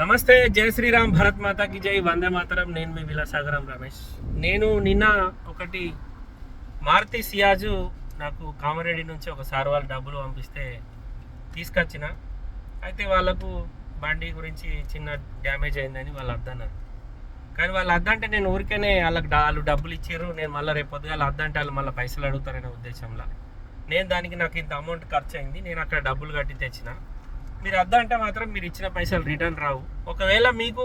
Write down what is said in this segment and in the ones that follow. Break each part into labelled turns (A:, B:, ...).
A: నమస్తే జై శ్రీరామ్ భరత్ మాతాకి జై వందే మాతరం. నేను మీ విలాసాగరం రమేష్. నేను నిన్న ఒకటి మారుతి సియాజు నాకు కామారెడ్డి నుంచి ఒక సార్ వాళ్ళు డబ్బులు పంపిస్తే తీసుకొచ్చిన. అయితే వాళ్ళకు బండి గురించి చిన్న డ్యామేజ్ అయిందని వాళ్ళు అద్దన్నారు. కానీ వాళ్ళు అద్దంటే నేను ఊరికేనే వాళ్ళకి వాళ్ళు డబ్బులు ఇచ్చారు. నేను మళ్ళీ రేపు పొద్దుగాల అద్దంటే వాళ్ళు మళ్ళీ పైసలు అడుగుతారనే ఉద్దేశంలో. నేను దానికి నాకు ఇంత అమౌంట్ ఖర్చు అయింది నేను అక్కడ డబ్బులు కట్టి తెచ్చిన. మీరు అద్దంటే మాత్రం మీరు ఇచ్చిన పైసలు రిటర్న్ రావు. ఒకవేళ మీకు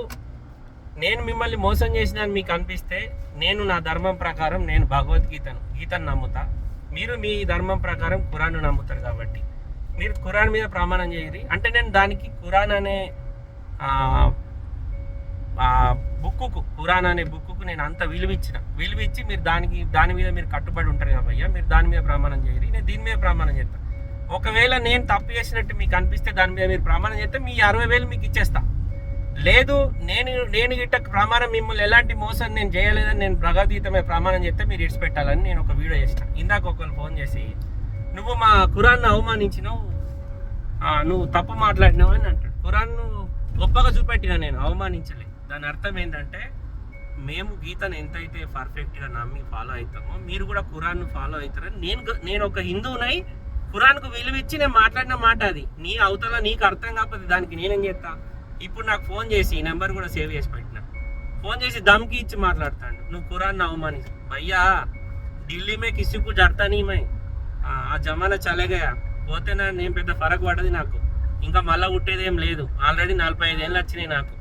A: నేను మిమ్మల్ని మోసం చేసిన మీకు అనిపిస్తే నేను నా ధర్మం ప్రకారం నేను భగవద్గీతను గీతను నమ్ముతా. మీరు మీ ధర్మం ప్రకారం ఖురాన్ నమ్ముతారు కాబట్టి. మీరు ఖురాన్ మీద ప్రమాణం చేయరు. అంటే నేను దానికి ఖురాన్ అనే బుక్కు బుక్కుకు ఖురాన్ అనే బుక్కుకు నేను అంత విలువిచ్చిన. విలువిచ్చి మీరు దానికి దాని మీద మీరు కట్టుబడి ఉంటారు కాబట్టి మీరు దాని మీద ప్రమాణం చేయరు. నేను దీని మీద ప్రమాణం చేస్తాను ఒకవేళ నేను తప్పు చేసినట్టు మీకు అనిపిస్తే దాని మీద మీరు ప్రమాణం చేస్తే మీ అరవై వేలు మీకు ఇచ్చేస్తా. లేదు నేను నేను గిట్ట ప్రమాణం మిమ్మల్ని ఎలాంటి మోసం నేను చేయలేదని నేను భగవద్గీతమే ప్రమాణం చెప్తే మీరు ఇడిచిపెట్టాలని నేను ఒక వీడియో చేసిన. ఇందాక ఒకరు ఫోన్ చేసి నువ్వు మా ఖురాన్ను అవమానించినావు. నువ్వు తప్పు మాట్లాడినావు అని అంటాడు. ఖురాన్ను గొప్పగా చూపెట్టిన నేను అవమానించలే. దాని అర్థం ఏంటంటే మేము గీతను ఎంతైతే పర్ఫెక్ట్గా నమ్మి ఫాలో అవుతామో మీరు కూడా ఖురాన్ను ఫాలో అవుతారని నేను గ- నేను ఒక హిందువునై ఖురాన్కు విలువిచ్చి నేను మాట్లాడిన మాట అది. నీ అవతల నీకు అర్థం కాకపోతే దానికి నేనేం చేస్తా? ఇప్పుడు నాకు ఫోన్ చేసి ఈ నెంబర్ కూడా సేవ్ చేసి పెట్టిన. ఫోన్ చేసి దమ్కి ఇచ్చి మాట్లాడతాడు. నువ్వు ఖురాన్ అవమాని భయ్యా ఢిల్లీ మే కిసికు జడతా నీ మై. ఆ జమానా చలేగయా? పోతే నా నేను పెద్ద ఫరక్ పడదు నాకు. ఇంకా మళ్ళా పుట్టేది ఏం లేదు. ఆల్రెడీ నలభై ఐదు ఏళ్ళు వచ్చినాయి నాకు.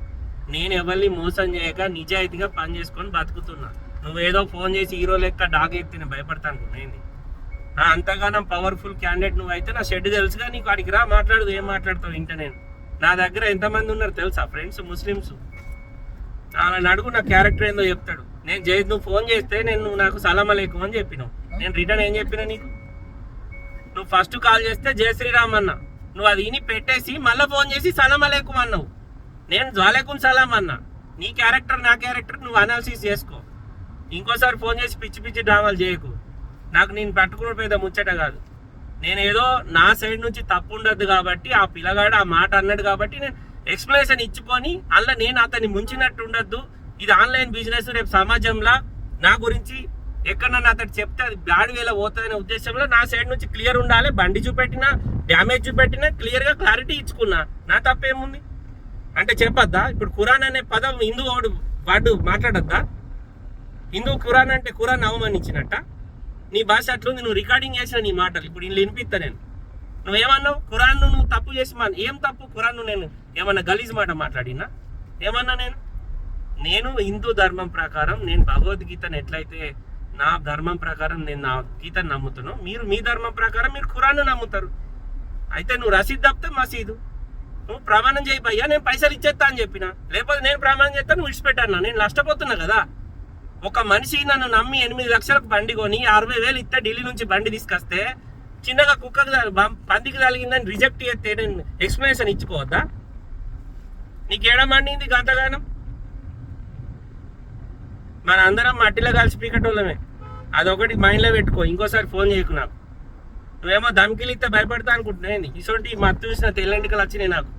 A: నేను ఎవరిని మోసం చేయక నిజాయితీగా పని చేసుకొని బతుకుతున్నా. నువ్వేదో ఫోన్ చేసి హీరో లెక్క డాగ్ ఎత్తిన భయపడతాను ఏంది? అంతగానం పవర్ఫుల్ క్యాండిడేట్ నువ్వు అయితే నా షెడ్ తెలుసుగా నీకు అడిగి రా మాట్లాడదు ఏం మాట్లాడతావు ఇంట నేను. నా దగ్గర ఎంతమంది ఉన్నారు తెలుసా ఫ్రెండ్స్ ముస్లిమ్స్ అలా అడుగు నా క్యారెక్టర్ ఏందో చెప్తాడు. నేను చే నువ్వు ఫోన్ చేస్తే నేను నువ్వు నాకు సలాం అలేకు అని చెప్పినావు. నేను రిటర్న్ ఏం చెప్పినా నీకు? నువ్వు ఫస్ట్ కాల్ చేస్తే జయ శ్రీరామ్ అన్న. నువ్వు అది ఇని పెట్టేసి మళ్ళీ ఫోన్ చేసి సలాం అలేకుం అన్నావు. నేను జాలేకుం సలాం అన్నా. నీ క్యారెక్టర్ నా క్యారెక్టర్ నువ్వు అనాలిసిస్ చేసుకో. ఇంకోసారి ఫోన్ చేసి పిచ్చి పిచ్చి డ్రామాలు చేయకు. నాకు నేను పట్టుకున్న పెద్ద ముచ్చట కాదు. నేను ఏదో నా సైడ్ నుంచి తప్పు ఉండద్దు కాబట్టి ఆ పిల్లగాడు ఆ మాట అన్నాడు కాబట్టి నేను ఎక్స్ప్లెనేషన్ ఇచ్చుకొని అలా నేను అతన్ని ముంచినట్టు ఉండద్దు. ఇది ఆన్లైన్ బిజినెస్ రేపు సమాజంలో. నా గురించి ఎక్కడన్నా అతడు చెప్తే అది బ్యాడ్ వేలో పోతుందనే ఉద్దేశంలో నా సైడ్ నుంచి క్లియర్ ఉండాలి. బండి చూపెట్టినా డ్యామేజ్ చూపెట్టినా క్లియర్గా క్లారిటీ ఇచ్చుకున్నా. నా తప్పేముంది? అంటే చెప్పొద్దా? ఇప్పుడు ఖురాన్ అనే పదం హిందూ వాడు వాడు మాట్లాడద్దా? హిందూ ఖురాన్ అంటే ఖురాన్ అవమానించినట్ట? నీ భాష అట్లుంది నువ్వు రికార్డింగ్ చేసిన నీ మాటలు. ఇప్పుడు ఇల్లు వినిపిస్తా నేను. నువ్వేమన్నావు ఖురాన్ నువ్వు తప్పు చేసి మా ఏం తప్పు? ఖురాన్ నేను ఏమన్నా గలీజ్ మాట మాట్లాడినా? ఏమన్నా నేను? నేను హిందూ ధర్మం ప్రకారం నేను భగవద్గీతను ఎట్లయితే నా ధర్మం ప్రకారం నేను నా గీతను నమ్ముతాను మీరు మీ ధర్మం ప్రకారం మీరు ఖురాన్ను నమ్ముతారు. అయితే నువ్వు రసీద్ తప్పితే మసీదు. నువ్వు ప్రమాణం చేయి భయ్యా నేను పైసలు ఇచ్చేస్తా అని చెప్పిన. లేకపోతే నేను ప్రమాణం చేస్తాను నువ్వు విడిచిపెట్టాను నేను నష్టపోతున్నా కదా. ఒక మనిషి నన్ను నమ్మి ఎనిమిది లక్షలకు బండి కొని అరవై వేలు ఇస్తే ఢిల్లీ నుంచి బండి తీసుకొస్తే చిన్నగా కుక్కకు పందికి తగిలిందని రిజెక్ట్ చేస్తే నేను ఎక్స్ప్లెనేషన్ ఇచ్చుకోవద్దా? నీకు ఏడమండింది గంతగానం? మన అందరం మట్టిలో కలిసి పీకటోళ్ళమే. అదొకటి మైండ్లో పెట్టుకో. ఇంకోసారి ఫోన్ చేయకు నాకు. నువ్వేమో దమ్కిలిస్తే భయపడతా అనుకుంటున్నాయి ఇటువంటి మత్తు చూసిన తెల్లంటికలు వచ్చినాయి నాకు.